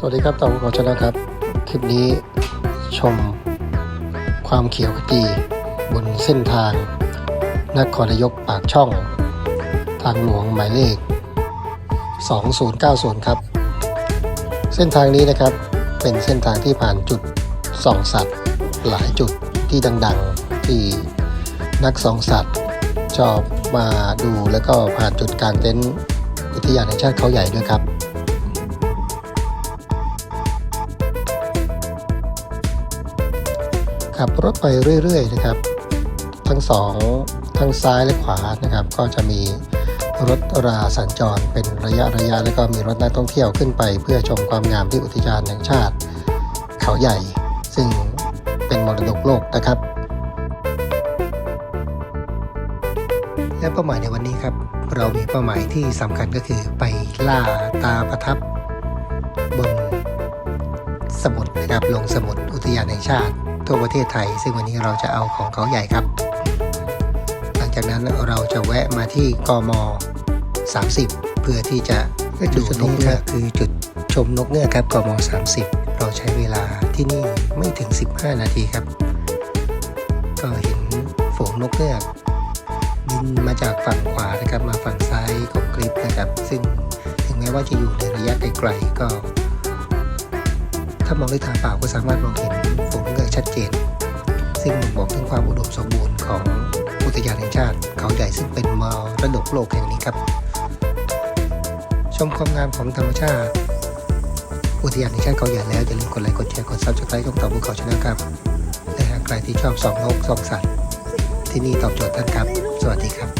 สวัสดีครับตองขอชนะครับ คลิปนี้ชมความเขียวขจีบนเส้นทางนครนายกปากช่อง ทางหลวงหมายเลข 2090 ครับ เส้นทางนี้นะครับเป็นเส้นทางที่ผ่านจุดส่องสัตว์ หลายจุดที่ดังๆ ที่นักส่องสัตว์ ชอบมาดูแล้วก็ผ่านจุดกลางเต็นท์อุทยานแห่งชาติเขาใหญ่ด้วยครับ ขับรถไปเรื่อยๆนะครับ ทั้งสองทั้งซ้ายและขวานะครับ ก็จะมีรถราสัญจรเป็นระยะระยะแล้วก็มีรถนักท่องเที่ยวขึ้นไป เพื่อชมความงามที่อุทยานแห่งชาติ เขาใหญ่ ซึ่งเป็นมรดกโลกนะครับ และเป้าหมายในวันนี้ครับ เรามีเป้าหมายที่สำคัญก็คือไปล่าตาประทับบนสมุทรนะครับลงสมุทรอุทยานแห่งชาติ ทั่วประเทศไทย ซึ่งวันนี้เราจะเอาของเขาใหญ่ครับ หลังจากนั้นเราจะแวะมาที่กม 30 เพื่อที่จะดูนกเงือกคือจุดชมนกเงือกครับกม 30 เราใช้เวลาที่นี่ไม่ถึง 15 นาทีครับ ก็เห็นฝูงนกเงือกบินมาจากฝั่งขวานะครับมาฝั่งซ้ายของคลิปนะครับ ซึ่งถึงแม้ว่าจะอยู่ในระยะไกลๆก็ ถ้ามองด้วยตาเปล่าก็สามารถมองเห็นฝูงนกเงือกชัดเจน ซึ่งบ่งบอกถึงความอุดมสมบูรณ์ของอุทยานแห่งชาติ เขาใหญ่ซึ่งเป็นมรดกโลกแห่งนี้ครับ ชมความงามของธรรมชาติอุทยานแห่งชาติเขาใหญ่แล้วอย่าลืมกดไลค์กดแชร์กดซับสไครต์ช่องต่อภูเขาชนะครับและหากใครที่ชอบสองนกสองสัตว์ ที่นี่ตอบโจทย์ท่านครับ สวัสดีครับ